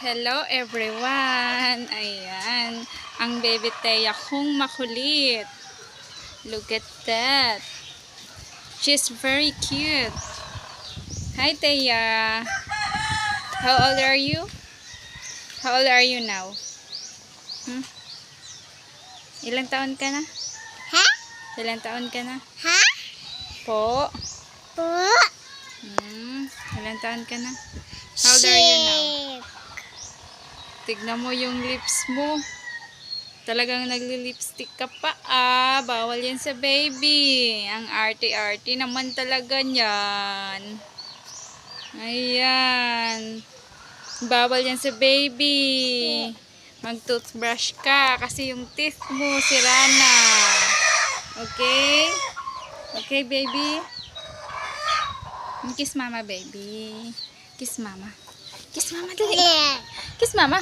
Hello everyone! Ayan. Ang baby Teya kong makulit. Look at that. She's very cute. Hi Teya. How old are you? How old are you now? Hmm? Ilang taon ka na? Ha? Ilang taon ka na? Ha? Po. Po? Hmm. Ilang taon ka na? How old are you now? Tignan mo yung lips mo. Talagang nagli-lipstick ka pa ah. Bawal yan sa baby. Ang arte-arte naman talaga niyan. Ayan. Bawal yan sa baby. Mag-toothbrush ka kasi yung teeth mo sira na. Okay? Okay, baby? Kiss mama, baby. Kiss mama. Kiss mama, dali. Kiss mama.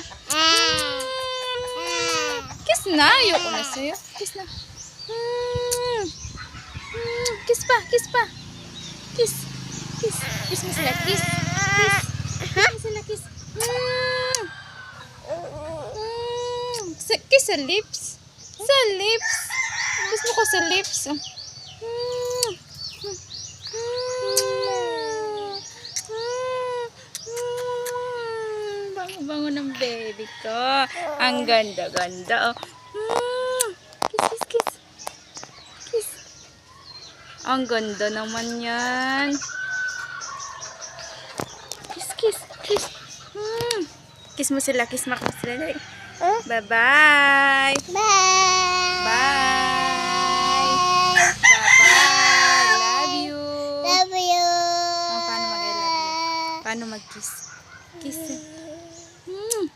Kiss na. Ayoko na sa'yo. Kiss na. Kiss pa. Kiss pa. Kiss. Kiss. Kiss mo sila. Kiss. Kiss. Kiss mo sila. Kiss. Kiss sa lips. Sa lips. Kiss mo ko sa lips. Mm. Bango-bango ng baby ko. Ang ganda-ganda. Oh. Mm. Kiss, kiss, kiss. Kiss. Ang ganda naman yan. Kiss, kiss, kiss. Mm. Kiss mo sila, kiss mo sila. Oh. Bye-bye. Bye. Bye. Bye-bye. Love you. Love you. Oh? Paano mag-kiss? Kiss. Mm.